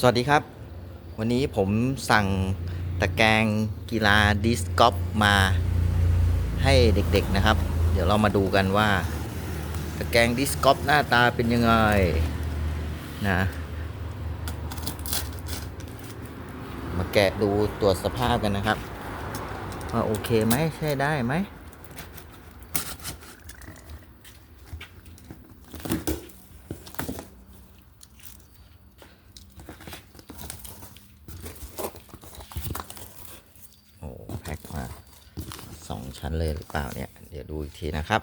สวัสดีครับ วันนี้ผมสั่งตะแกรงกีฬาดิสกอฟมาให้เด็กๆนะครับ เดี๋ยวเรามาดูกันว่า ตะแกรงดิสกอฟหน้าตาเป็นยังไงนะมาแกะดูตรวจสภาพกันนะครับ ว่าโอเคไหมใช้ได้ไหม โอ้แพ็คมาส องชั้นเลยหรือเปล่าเนี่ย เดี๋ยวดูอีกทีนะครับ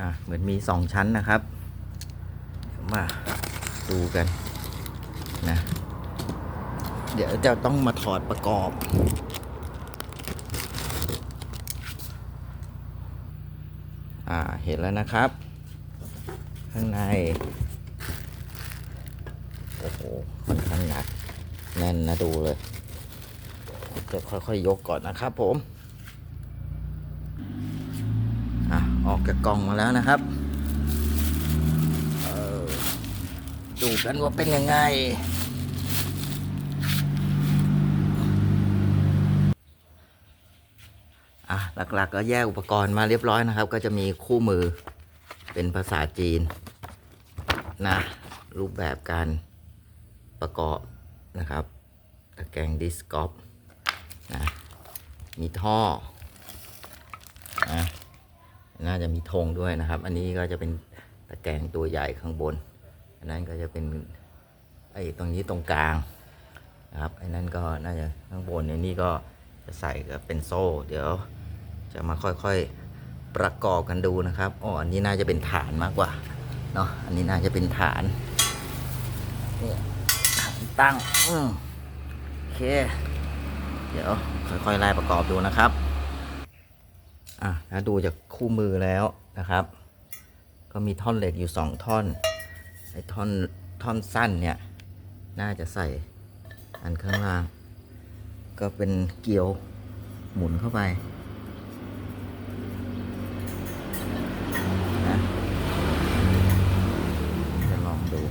อะเหมือนมีสองชั้นนะครับ เดี๋ยวมาดูกันนะ เดี๋ยวจะต้องมาถอดประกอบ อ่าเห็นแล้วนะครับ ข้างใน โอ้โหค่อนข้างหนักแน่นนะดูเลย จะค่อยๆยกก่อนนะครับผมอะออกจากกล่องมาแล้วนะครับออดูกันว่าเป็นยังไง อะหลักๆก็แยกอุปกรณ์มาเรียบร้อยนะครับ ก็จะมีคู่มือเป็นภาษาจีนนะรูปแบบการประกอบนะครับตะแกรงดิสกอล์ฟนะ มีท่อนะน่าจะมีธงด้วยนะครับ อันนี้ก็จะเป็นตะแกรงตัวใหญ่ข้างบน อันนั้นก็จะเป็นไอ้ตรงนี้ตรงกลางนะครับไอ้นั่นก็น่าจะข้างบนในนี่ก็จะใส่ก็เป็นโซ่ เดี๋ยวจะมาค่อยๆประกอบกันดูนะครับอ๋ออันนี้น่าจะเป็นฐานมากกว่าเนาะอันนี้น่าจะเป็นฐานนี่ฐานตั้งอืมโอเค เดี๋ยวค่อยๆไล่ประกอบดูนะครับอะถ้าดูจากคู่มือแล้วนะครับ ก็มีท่อนเหล็กอยู่สองท่อนไอ้ท่อนท่อนสั้นเนี่ยน่าจะใส่อันข้างล่าง ก็เป็นเกลียวหมุนเข้าไปนะจะลองดู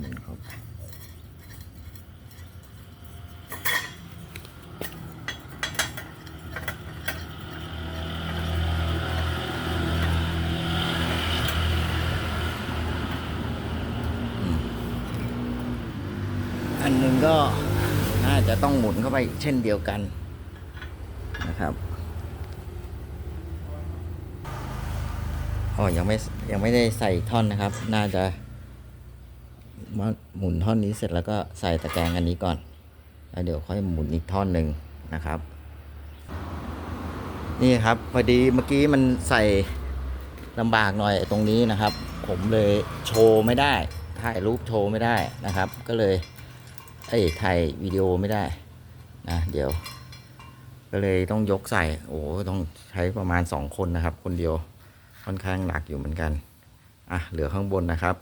หมุนเข้าไป อันหนึ่งก็น่าจะต้องหมุนเข้าไปเช่นเดียวกันนะครับอ๋อยังไม่ยังไม่ได้ใส่ท่อนนะครับ น่าจะมาหมุนท่อนนี้เสร็จแล้วก็ใส่ตะแกรงอันนี้ก่อน แล้วเดี๋ยวค่อยหมุนอีกท่อนหนึ่งนะครับ นี่ครับพอดีเมื่อกี้มันใส่ลำบากหน่อยตรงนี้นะครับ ผมเลยโชว์ไม่ได้ถ่ายรูปโชว์ไม่ได้นะครับ ก็เลย เอ้ยถ่ายวิดีโอไม่ได้นะเดี๋ยว ก็เลยต้องยกใส่ โอ้ต้องใช้ประมาณสองคนนะครับ คนเดียวค่อนข้างหนักอยู่เหมือนกัน อะ เหลือข้างบนนะครับ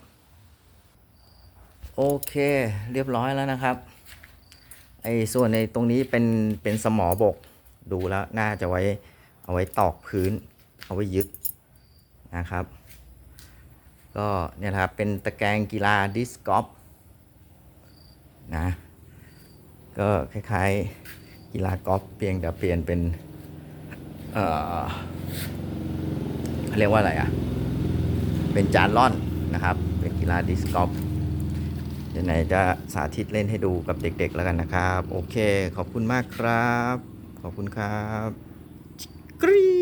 โอเค เรียบร้อยแล้วนะครับ ไอ้ส่วนในตรงนี้เป็น เป็นสมอบก ดูแล้วน่าจะไว้ เอาไว้ตอกพื้น เอาไว้ยึดนะครับ ก็เนี่ยครับ เป็นตะแกรงกีฬาดิสกอล์ฟ นะ ก็คล้ายๆ กีฬากอล์ฟเพียงแต่เปลี่ยนเป็นเอ่อเขาเรียกว่าอะไรอะ เป็นจานล่อนนะครับ เป็นกีฬาดิสกอล์ฟเดี๋ยวไหนจะสาธิตเล่นให้ดูกับเด็กๆแล้วกันนะครับ โอเค ขอบคุณมากครับ ขอบคุณครับกรี